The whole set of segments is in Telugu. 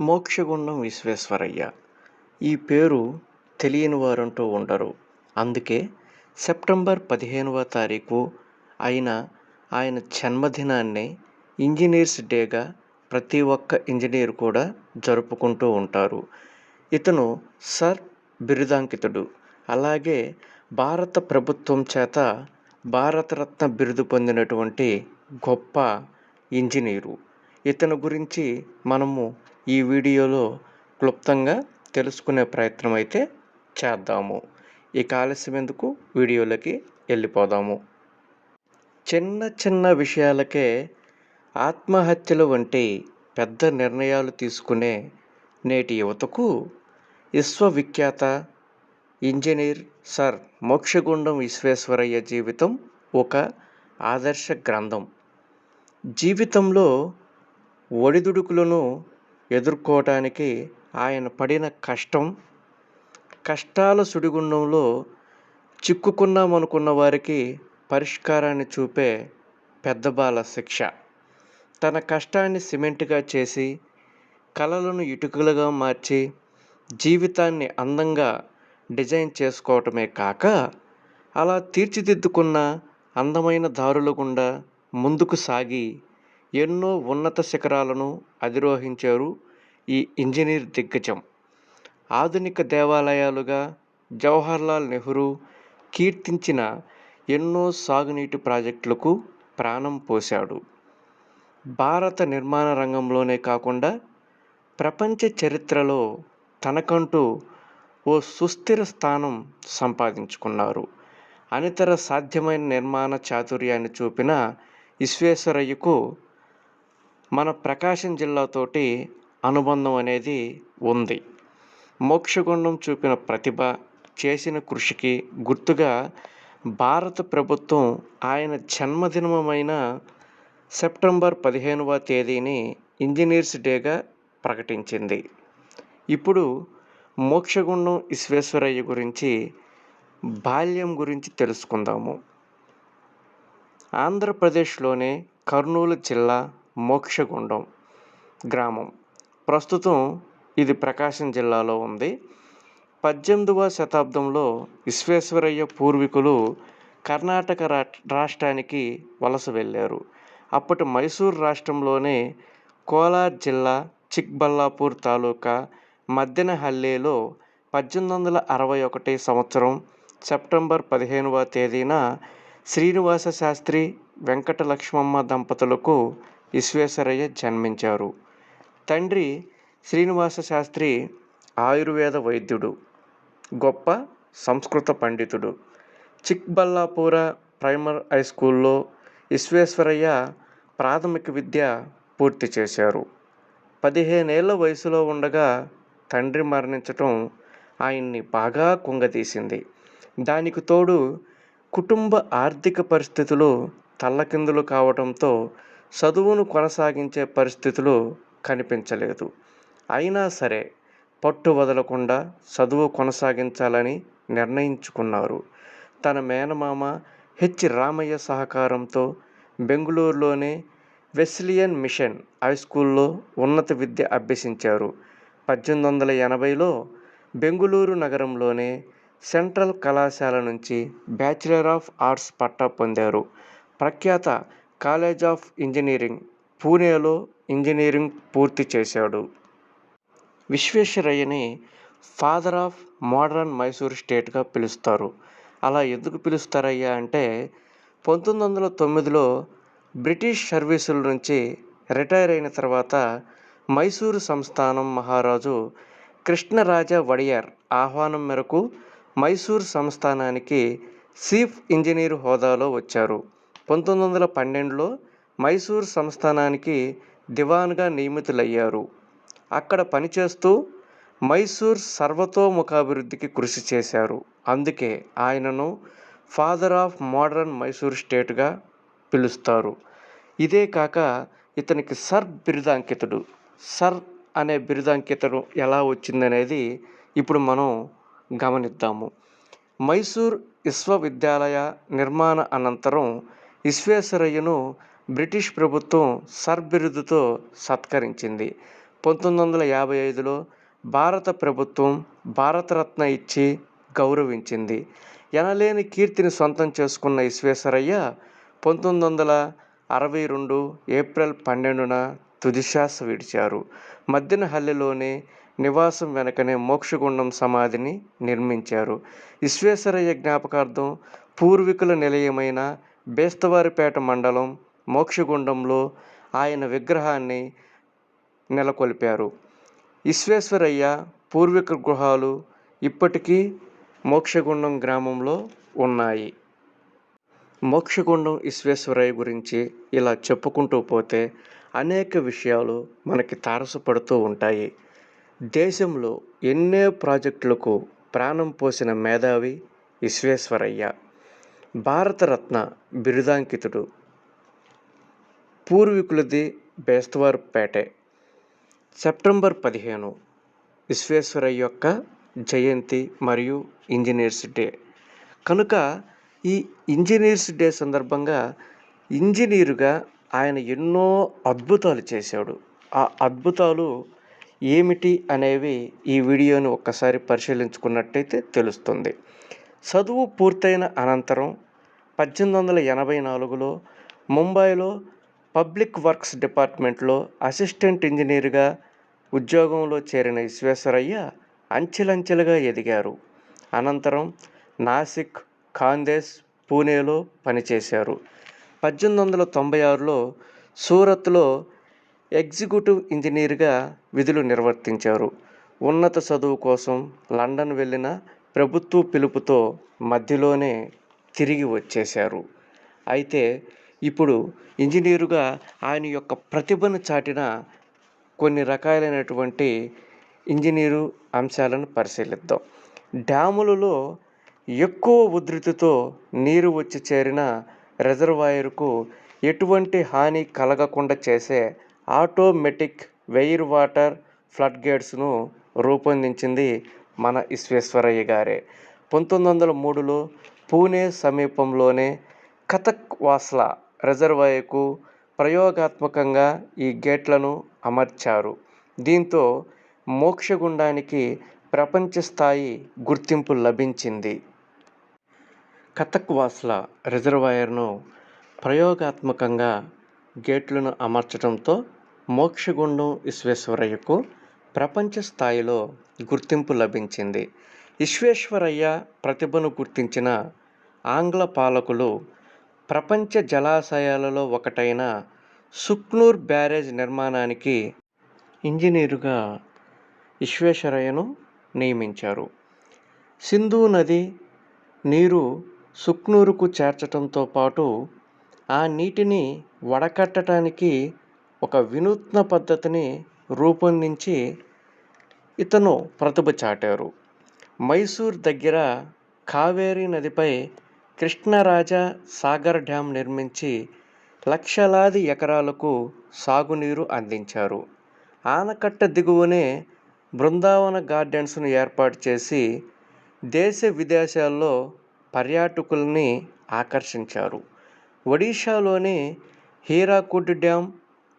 మోక్షగుండం విశ్వేశ్వరయ్య. ఈ పేరు తెలియని వారంటూ ఉండరు. అందుకే సెప్టెంబర్ పదిహేనవ తారీఖు అయిన ఆయన జన్మదినాన్ని ఇంజనీర్స్ డేగా ప్రతి ఒక్క ఇంజనీర్ కూడా జరుపుకుంటూ ఉంటారు. ఇతను సర్ బిరుదాంకితుడు. అలాగే భారత ప్రభుత్వం చేత భారతరత్న బిరుదు పొందినటువంటి గొప్ప ఇంజనీరు. ఇతని గురించి మనము ఈ వీడియోలో క్లుప్తంగా తెలుసుకునే ప్రయత్నం అయితే చేద్దాము. ఇక ఆలస్యం ఎందుకు? వీడియోలోకి వెళ్ళిపోదాము. చిన్న చిన్న విషయాలకే ఆత్మహత్యలు వంటి పెద్ద నిర్ణయాలు తీసుకునే నేటి యువతకు విశ్వవిఖ్యాత ఇంజనీర్ సర్ మోక్షగుండం విశ్వేశ్వరయ్య జీవితం ఒక ఆదర్శ గ్రంథం. జీవితంలో ఒడిదుడుకులను ఎదుర్కోవటానికి ఆయన పడిన కష్టం కష్టాల సుడిగుండంలో చిక్కుకున్నామనుకున్న వారికి పరిష్కారాన్ని చూపే పెద్దబాల శిక్ష. తన కష్టాన్ని సిమెంట్గా చేసి కలలను ఇటుకలుగా మార్చి జీవితాన్ని అందంగా డిజైన్ చేసుకోవటమే కాక అలా తీర్చిదిద్దుకున్న అందమైన దారుల గుండా ముందుకు సాగి ఎన్నో ఉన్నత శిఖరాలను అధిరోహించారు ఈ ఇంజనీర్ దిగ్గజం. ఆధునిక దేవాలయాలుగా జవహర్లాల్ నెహ్రూ కీర్తించిన ఎన్నో సాగునీటి ప్రాజెక్టులకు ప్రాణం పోశాడు. భారత నిర్మాణ రంగంలోనే కాకుండా ప్రపంచ చరిత్రలో తనకంటూ ఓ సుస్థిర స్థానం సంపాదించుకున్నారు. అనితర సాధ్యమైన నిర్మాణ చాతుర్యాన్ని చూపిన విశ్వేశ్వరయ్యకు మన ప్రకాశం జిల్లాతోటి అనుబంధం అనేది ఉంది. మోక్షగుండం చూపిన ప్రతిభ చేసిన కృషికి గుర్తుగా భారత ప్రభుత్వం ఆయన జన్మదినమైన సెప్టెంబర్ పదిహేనవ తేదీని ఇంజనీర్స్ డేగా ప్రకటించింది. ఇప్పుడు మోక్షగుండం విశ్వేశ్వరయ్య గురించి బాల్యం గురించి తెలుసుకుందాము. ఆంధ్రప్రదేశ్లోనే కర్నూలు జిల్లా మోక్షగుండం గ్రామం. ప్రస్తుతం ఇది ప్రకాశం జిల్లాలో ఉంది. పద్దెనిమిదవ శతాబ్దంలో విశ్వేశ్వరయ్య పూర్వీకులు కర్ణాటక రా రాష్ట్రానికి వలస వెళ్ళారు. అప్పటి మైసూర్ రాష్ట్రంలోనే కోలార్ జిల్లా చిక్బల్లాపూర్ తాలూకా మద్దెనహల్లేలో పద్దెనిమిది వందల అరవై ఒకటి సంవత్సరం సెప్టెంబర్ పదిహేనవ తేదీన శ్రీనివాస శాస్త్రి వెంకట లక్ష్మమ్మ దంపతులకు విశ్వేశ్వరయ్య జన్మించారు. తండ్రి శ్రీనివాస శాస్త్రి ఆయుర్వేద వైద్యుడు గొప్ప సంస్కృత పండితుడు. చిక్బల్లాపూర ప్రైమర్ హై స్కూల్లో విశ్వేశ్వరయ్య ప్రాథమిక విద్య పూర్తి చేశారు. పదిహేనేళ్ళ వయసులో ఉండగా తండ్రి మరణించటం ఆయన్ని బాగా కుంగదీసింది దానికి తోడు కుటుంబ ఆర్థిక పరిస్థితులు తల్లకిందులు కావడంతో చదువును కొనసాగించే పరిస్థితులు కనిపించలేదు. అయినా సరే పట్టు వదలకుండా చదువు కొనసాగించాలని నిర్ణయించుకున్నారు. తన మేనమామ హెచ్. రామయ్య సహకారంతో బెంగళూరులోనే వెస్లియన్ మిషన్ హై స్కూల్లో ఉన్నత విద్య అభ్యసించారు. పద్దెనిమిది వందల ఎనభైలో బెంగుళూరు నగరంలోనే సెంట్రల్ కళాశాల నుంచి బ్యాచిలర్ ఆఫ్ ఆర్ట్స్ పట్టా పొందారు. ప్రఖ్యాత కాలేజ్ ఆఫ్ ఇంజనీరింగ్ పూణేలో ఇంజనీరింగ్ పూర్తి చేశాడు. విశ్వేశ్వరయ్యని ఫాదర్ ఆఫ్ మోడర్న్ మైసూర్ స్టేట్గా పిలుస్తారు. అలా ఎందుకు పిలుస్తారయ్యా అంటే పంతొమ్మిది వందల తొమ్మిదిలో బ్రిటిష్ సర్వీసుల నుంచి రిటైర్ అయిన తర్వాత మైసూరు సంస్థానం మహారాజు కృష్ణరాజ వడియార్ ఆహ్వానం మేరకు మైసూర్ సంస్థానానికి చీఫ్ ఇంజనీర్ హోదాలో వచ్చారు. పంతొమ్మిది వందల పన్నెండులో మైసూర్ సంస్థానానికి దివాన్గా నియమితులయ్యారు. అక్కడ పనిచేస్తూ మైసూర్ సర్వతోముఖాభివృద్ధికి కృషి చేశారు. అందుకే ఆయనను ఫాదర్ ఆఫ్ మోడర్న్ మైసూర్ స్టేట్గా పిలుస్తారు. ఇదే కాక ఇతనికి సర్ బిరుదాంకితుడు. సర్ అనే బిరుదాంకితను ఎలా వచ్చిందనేది ఇప్పుడు మనం గమనిద్దాము. మైసూర్ విశ్వవిద్యాలయ నిర్మాణ అనంతరం విశ్వేశ్వరయ్యను బ్రిటిష్ ప్రభుత్వం సర్ బిరుదుతో సత్కరించింది. పంతొమ్మిది వందల యాభై ఐదులో భారత ప్రభుత్వం భారతరత్న ఇచ్చి గౌరవించింది. ఎనలేని కీర్తిని సొంతం చేసుకున్న విశ్వేశ్వరయ్య పంతొమ్మిది వందల అరవై రెండు ఏప్రిల్ పన్నెండున తుదిశ్వాస విడిచారు. మద్దెనహల్లిలోని నివాసం వెనకనే మోక్షగుండం సమాధిని నిర్మించారు. విశ్వేశ్వరయ్య జ్ఞాపకార్థం పూర్వీకుల నిలయమైన బేస్తవారిపేట మండలం మోక్షగుండంలో ఆయన విగ్రహాన్ని నెలకొల్పారు. విశ్వేశ్వరయ్య పూర్వీక గృహాలు ఇప్పటికీ మోక్షగుండం గ్రామంలో ఉన్నాయి. మోక్షగుండం విశ్వేశ్వరయ్య గురించి ఇలా చెప్పుకుంటూ పోతే అనేక విషయాలు మనకి తారసపడుతూ ఉంటాయి. దేశంలో ఎన్నో ప్రాజెక్టులకు ప్రాణం పోసిన మేధావి విశ్వేశ్వరయ్య. భారతరత్న బిరుదాంకితుడు. పూర్వీకులది బేస్తవారిపేటే సెప్టెంబర్ పదిహేను విశ్వేశ్వరయ్య యొక్క జయంతి మరియు ఇంజనీర్స్ డే. కనుక ఈ ఇంజనీర్స్ డే సందర్భంగా ఇంజనీరుగా ఆయన ఎన్నో అద్భుతాలు చేశాడు. ఆ అద్భుతాలు ఏమిటి అనేవి ఈ వీడియోని ఒక్కసారి పరిశీలించుకున్నట్టయితే తెలుస్తుంది. చదువు పూర్తయిన అనంతరం పద్దెనిమిది వందల ఎనభై నాలుగులో ముంబైలో పబ్లిక్ వర్క్స్ డిపార్ట్మెంట్లో అసిస్టెంట్ ఇంజనీర్గా ఉద్యోగంలో చేరిన విశ్వేశ్వరయ్య అంచెలంచెలుగా ఎదిగారు. అనంతరం నాసిక్ ఖాందేశ్ పూణేలో పనిచేశారు. పద్దెనిమిది వందల తొంభై ఆరులో సూరత్లో ఎగ్జిక్యూటివ్ ఇంజనీర్గా విధులు నిర్వర్తించారు. ఉన్నత చదువు కోసం లండన్ వెళ్ళిన ప్రభుత్వ పిలుపుతో మధ్యలోనే తిరిగి వచ్చేశారు. అయితే ఇప్పుడు ఇంజనీరుగా ఆయన యొక్క ప్రతిభను చాటిన కొన్ని రకాలైనటువంటి ఇంజనీరు అంశాలను పరిశీలిద్దాం. డ్యాములలో ఎక్కువ ఉధృతితో నీరు వచ్చి చేరిన రిజర్వాయర్కు ఎటువంటి హాని కలగకుండా చేసే ఆటోమేటిక్ వెయిర్ వాటర్ ఫ్లడ్ గేట్స్ను రూపొందించింది మన విశ్వేశ్వరయ్య గారే. పంతొమ్మిది వందల మూడులో పూణే సమీపంలోనే కథక్ వాస్లా రిజర్వాయర్కు ప్రయోగాత్మకంగా ఈ గేట్లను అమర్చారు. దీంతో మోక్షగుండానికి ప్రపంచ స్థాయి గుర్తింపు లభించింది. కథక్ వాస్లా రిజర్వాయర్ను ప్రయోగాత్మకంగా గేట్లను అమర్చడంతో మోక్షగుండం విశ్వేశ్వరయ్యకు ప్రపంచ స్థాయిలో గుర్తింపు లభించింది. విశ్వేశ్వరయ్య ప్రతిభను గుర్తించిన ఆంగ్ల పాలకులు ప్రపంచ జలాశయాలలో ఒకటైన సుక్నూర్ బ్యారేజ్ నిర్మాణానికి ఇంజనీరుగా విశ్వేశ్వరయ్యను నియమించారు. సింధు నది నీరు సుక్నూరుకు చేర్చడంతో పాటు ఆ నీటిని వడకట్టడానికి ఒక వినూత్న పద్ధతిని రూపొందించి ఇతను ప్రతిభ చాటారు. మైసూర్ దగ్గర కావేరీ నదిపై కృష్ణరాజా సాగర్ డ్యాం నిర్మించి లక్షలాది ఎకరాలకు సాగునీరు అందించారు. ఆనకట్ట దిగువనే బృందావన గార్డెన్స్ను ఏర్పాటు చేసి దేశ విదేశాల్లో పర్యాటకుల్ని ఆకర్షించారు. ఒడిషాలోని హీరాకుడ్ డ్యాం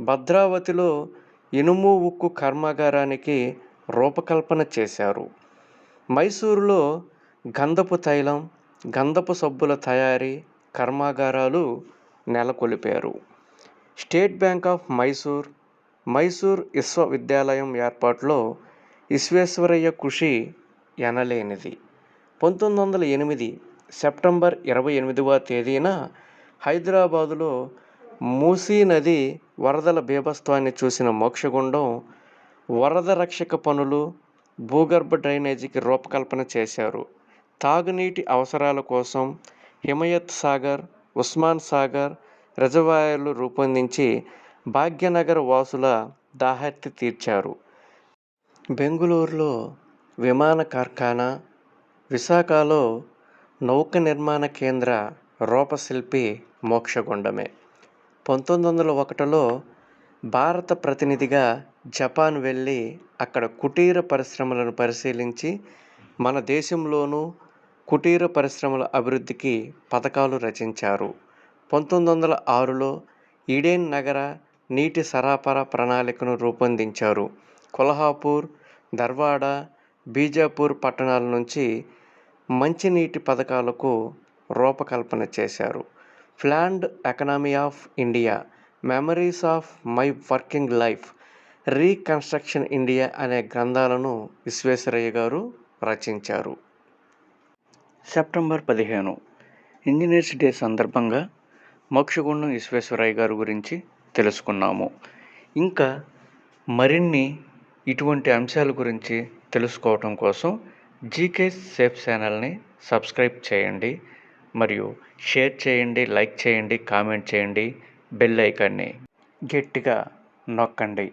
భద్రావతిలో ఇనుము ఉక్కు కర్మాగారానికి రూపకల్పన చేశారు. మైసూరులో గంధపు తైలం గంధపు సబ్బుల తయారీ కర్మాగారాలు నెలకొల్పారు. State Bank of Mysore Mysore విశ్వవిద్యాలయం ఏర్పాటులో విశ్వేశ్వరయ్య కృషి ఎనలేనిది. పంతొమ్మిది వందల ఎనిమిది సెప్టెంబర్ ఇరవై ఎనిమిదవ తేదీన హైదరాబాదులో మూసీ నది వరదల బీభత్వాన్ని చూసిన మోక్షగుండం వరద రక్షక పనులు భూగర్భ డ్రైనేజీకి రూపకల్పన చేశారు. తాగునీటి అవసరాల కోసం హిమయత్ సాగర్ ఉస్మాన్ సాగర్ రిజర్వాయర్లు రూపొందించి భాగ్యనగర్ వాసుల దాహత్తి తీర్చారు. బెంగుళూరులో విమాన కార్ఖానా విశాఖలో నౌక నిర్మాణ కేంద్ర రూపశిల్పి మోక్షగుండమే. పంతొమ్మిది వందల ఒకటిలో భారత ప్రతినిధిగా జపాన్ వెళ్ళి అక్కడ కుటీర పరిశ్రమలను పరిశీలించి మన దేశంలోనూ కుటీర పరిశ్రమల అభివృద్ధికి పథకాలు రచించారు. పంతొమ్మిది వందల ఆరులో ఈడెన్ నగర నీటి సరఫరా ప్రణాళికను రూపొందించారు. కొల్హాపూర్ ధర్వాడ బీజాపూర్ పట్టణాల నుంచి మంచినీటి పథకాలకు రూపకల్పన చేశారు. Planned economy of India memories of my working life reconstruction India అనే గ్రంథాలను విశ్వేశ్వరయ్య గారు రచించారు. సెప్టెంబర్ పదిహేను. ఇంజనీర్స్ డే సందర్భంగా మోక్షగుండం విశ్వేశ్వరయ్య గారి గురించి తెలుసుకున్నాము. ఇంకా మరిన్ని ఇటువంటి అంశాల గురించి తెలుసుకోవటం కోసం జీకే సేఫ్ ఛానల్ని సబ్స్క్రైబ్ చేయండి. మరియు షేర్ చేయండి లైక్ చేయండి కామెంట్ చేయండి. బెల్ ఐకాన్ని గట్టిగా నొక్కండి.